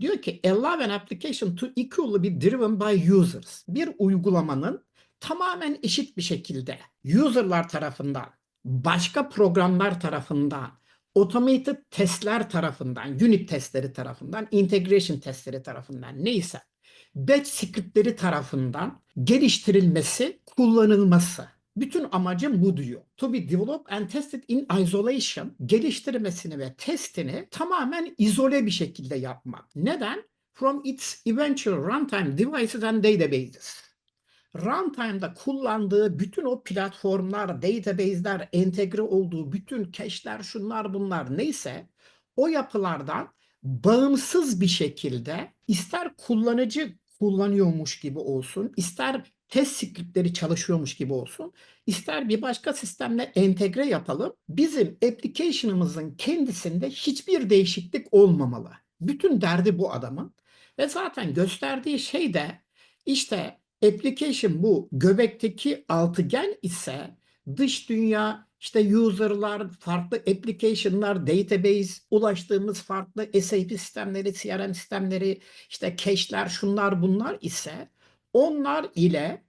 Diyor ki allow an application to equally be driven by users. Bir uygulamanın tamamen eşit bir şekilde user'lar tarafından, başka programlar tarafından, automated testler tarafından, unit testleri tarafından, integration testleri tarafından neyse batch scriptleri tarafından geliştirilmesi, kullanılması. Bütün amacım bu diyor. To be developed and tested in isolation. Geliştirmesini ve testini tamamen izole bir şekilde yapmak. Neden? From its eventual runtime devices and databases. Runtime'da kullandığı bütün o platformlar, database'ler, entegre olduğu bütün cache'ler, şunlar bunlar neyse o yapılardan bağımsız bir şekilde ister kullanıcı kullanıyormuş gibi olsun, ister test scriptleri çalışıyormuş gibi olsun, ister bir başka sistemle entegre yapalım. Bizim application'ımızın kendisinde hiçbir değişiklik olmamalı. Bütün derdi bu adamın. Ve zaten gösterdiği şey de işte application bu göbekteki altıgen ise dış dünya işte user'lar, farklı application'lar, database, ulaştığımız farklı SAP sistemleri, CRM sistemleri, işte cache'ler, şunlar bunlar ise onlar ile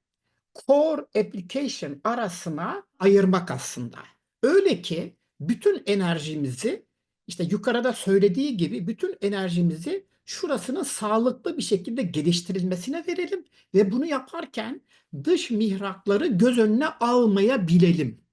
core application arasına ayırmak aslında. Öyle ki bütün enerjimizi işte yukarıda söylediği gibi bütün enerjimizi şurasının sağlıklı bir şekilde geliştirilmesine verelim ve bunu yaparken dış mihrakları göz önüne almayabilelim.